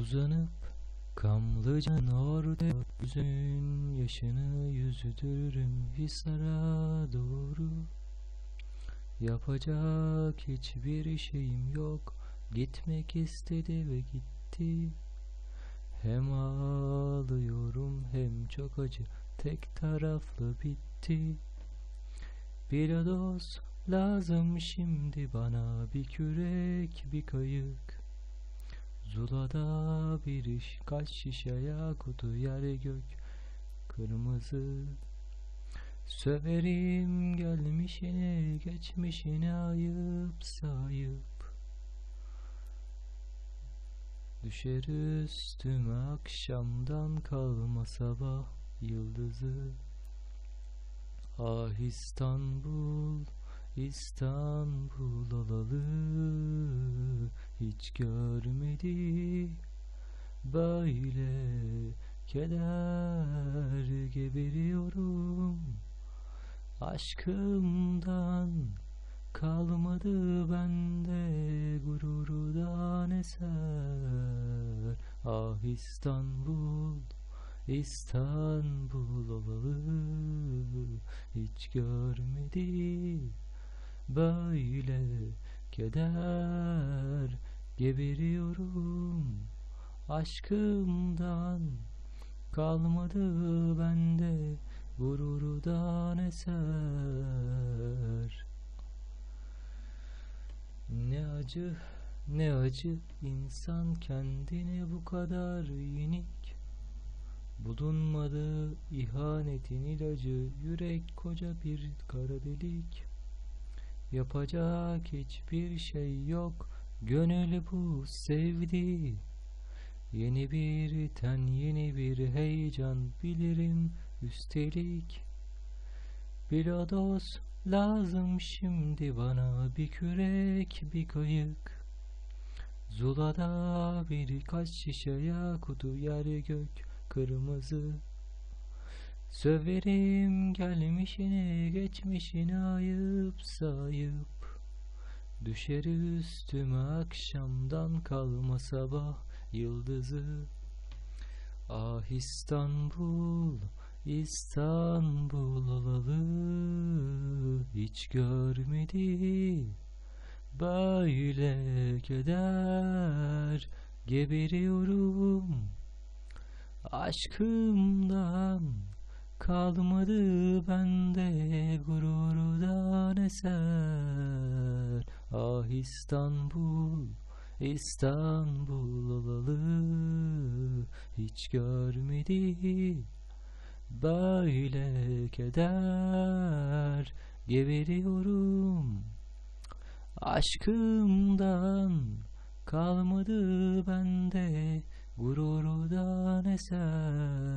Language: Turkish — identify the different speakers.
Speaker 1: Uzanıp Kamlıcan orada yüzün yaşını yüzüdürüm Hisar'a doğru. Yapacak hiçbir şeyim yok Gitmek istedi ve gitti. Hem ağlıyorum hem çok acı Tek taraflı bitti. Bir dost lazım şimdi bana Bir kürek bir kayık Zula'da bir iş kaç şişe yakutu yer gök Kırmızı. Söverim gelmişini geçmişini ayıp sayıp. Düşer üstüme akşamdan kalma sabah yıldızı. Ah İstanbul İstanbul olalı hiç görmedi böyle keder geberiyorum. Aşkımdan kalmadı bende gururdan eser. Ah İstanbul İstanbul olalı hiç görmedi böyle keder geberiyorum. Aşkımdan kalmadı bende gururdan eser. Ne acı ne acı insan kendine bu kadar yenik bulunmadı ihanetin ilacı yürek koca bir kara delik Yapacak hiçbir şey yok. Gönül bu sevdi. Yeni bir ten yeni bir heyecan bilirim üstelik. Bilodos lazım şimdi bana bir kürek bir kayık. Zula'da birkaç şişe yakutu yer gök kırmızı Söverim gelmişini geçmişini ayıp sayıp. Düşer üstüme akşamdan kalma sabah yıldızı. Ah İstanbul İstanbul olalı hiç görmedi. Böyle keder geberiyorum Aşkımdan Kalmadı bende gururdan eser. Ah İstanbul, İstanbul olalı. Hiç görmedi böyle keder. Geberiyorum aşkımdan. Kalmadı bende gururdan eser